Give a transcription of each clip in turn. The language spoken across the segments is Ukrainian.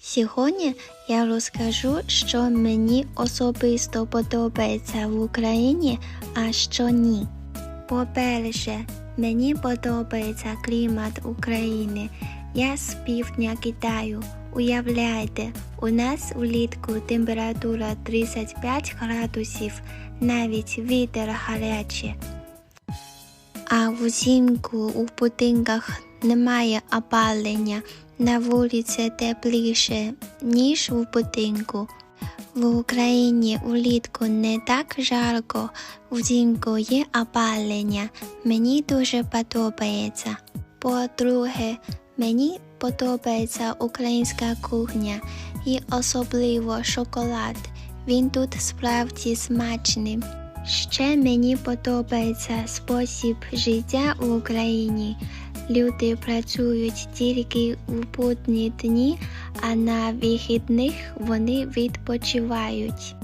Сьогодні я розкажу, що мені особисто подобається в Україні, а що ні. По-перше, мені подобається клімат України. Я з півдня Китаю. Уявляйте, у нас влітку температура 35 градусів, навіть вітер гарячий. А взимку у будинках немає опалення, на вулиці тепліше, ніж в будинку. В Україні влітку не так жарко, взимку є опалення. Мені дуже подобається. По-друге, мені подобається українська кухня і особливо шоколад. Він тут справді смачний. Ще мені подобається спосіб життя в Україні. Люди працюють тільки у будні дні, а на вихідних вони відпочивають.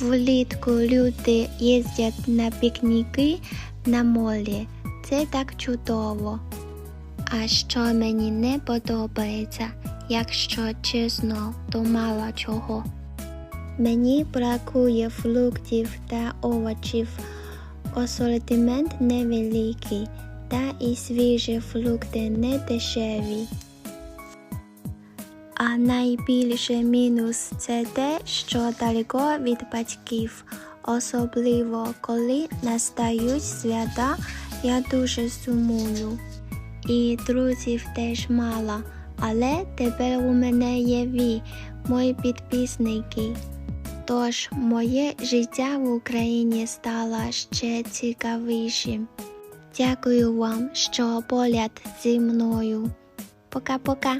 Влітку люди їздять на пікніки на морі. Це так чудово. А що мені не подобається, якщо чесно, то мало чого. Мені бракує фруктів та овочів. Асортимент невеликий, та і свіжі фрукти не дешеві. А найбільший мінус це те, що далеко від батьків, особливо коли настають свята, я дуже сумую. І друзів теж мало, але тепер у мене є ви, мої підписники. Тож моє життя в Україні стало ще цікавішим. Дякую вам, що поряд зі мною. Пока-пока.